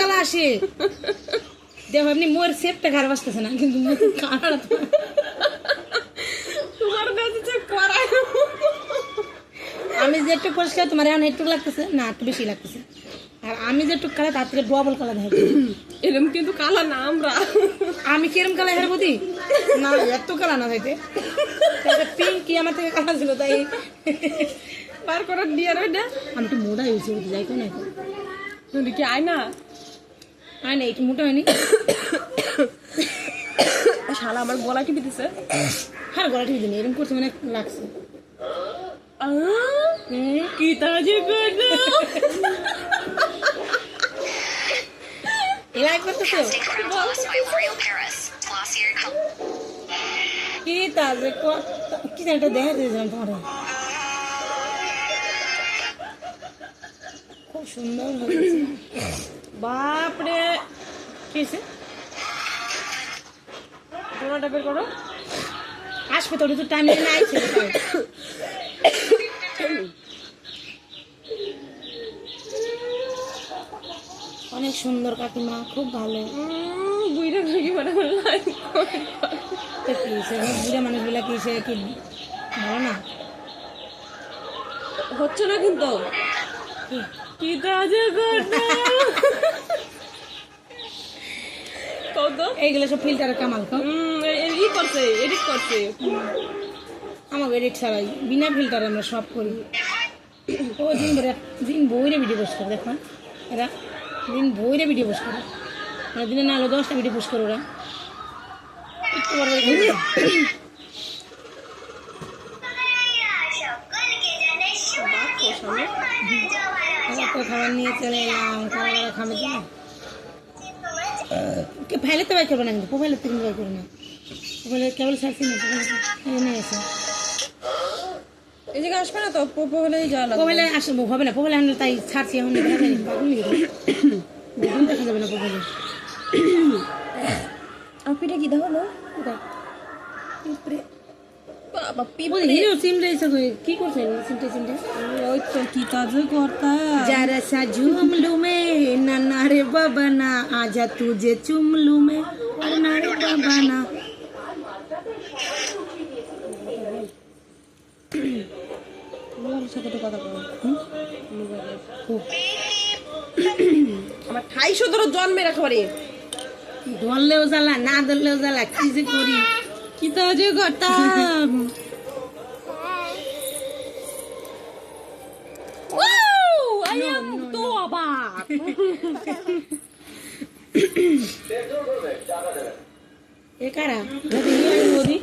কালা আসে। দেখো এমনি মোর সেপটা ঘর বসতেছে না কিন্তু মুখ তো। তোমার কাছে যে আমি যে পরিষ্কার তোমার এখন একটু লাগতেছে না একটু বেশি লাগতেছে। আর আমি যে একটু কালা তার থেকে ডবল কালা দেখো এরম কিন্তু কালা না আমরা। আমি কিরম কালা হের বুঝি না এত কালা না হইতে পিঙ্ক কি আমার থেকে কালা ছিল তাই। বার করার দিয়ে ওইটা আমি একটু মোটা হয়েছি যাই তো না তুমি কি আয় না? আয় না একটু মোটা হয়নি। শালা, আমার গলা টিপে দিছে। হ্যাঁ গলা ঠিক দিন এরকম করছে মানে লাগছে। কি তাজে করে এলাই করতেছো? Casting Crown Gloss by L'Oreal Paris. Glossier color. কি তাজে কি জানি এটা দেখা দিয়েছিলাম তোমার। সুন্দর হয়েছে। বাপরে! কি হয়েছে? তোমারটা বের করো। আসবে তো তো টাইম লেগে আইছে। অনেক সুন্দর কাকিমা খুব ভালো। বুইরা ভেঙে মানে বুড়া মানুষগুলা কি সে কি ভালো না? হচ্ছে না কিন্তু। এইগুলো সব ফিল্টারের কামাল ই করছে এডিট করছে। আমাকে এডিট ছাড়াই বিনা ফিল্টারে আমরা সব করি। ও দিন ভরে দিন বইরে ভিডিও পোস্ট করে দেখো। এরা দিন বইরে ভিডিও পোস্ট করে। মানে দিনে না হলে দশটা ভিডিও পোস্ট করে ওরা। একটু বড় বড় করে। খাবার তো খাবার নিয়ে চলে এলাম। খাবার দাবার খাবে তো কে ফাইলে তো বাই করবে না কিন্তু মোবাইলে তুমি বাই করবে না। মোবাইলে কেবল ছাড়ছি না নিয়ে এসে। এই জায়গায় আসবে না তো? পোপো হলেই যাওয়া লাগবে। মোবাইলে আসব হবে না মোবাইলে আনলে তাই ছাড়ছি এখন দেখা যাবে না মোবাইলে আপিটা কি দেখো না? কোথায় বাবা বলি হিরো সিমটা এসে আমার ঠাইশো ধরো জন্মের একেবারে ধরলেও জ্বালা না ধরলেও জ্বালা কি যে করি কি তাজে করতাম I am তো অবাক। এ কারা? যদি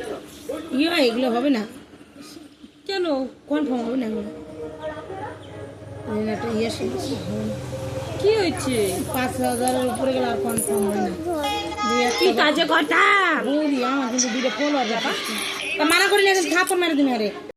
ইয়ে এগুলো হবে না। কেন? কনফার্ম হবে না একটা ইয়ে। কি হয়েছে? পাঁচ হাজারের উপরে গেলে আর কনফার্ম হয় না। কি কাজে কথা বলি আমার কিন্তু দুইটা ফলো ব্যাপার। তা মানা করে নিয়ে থাপড় মারে দিন আরে।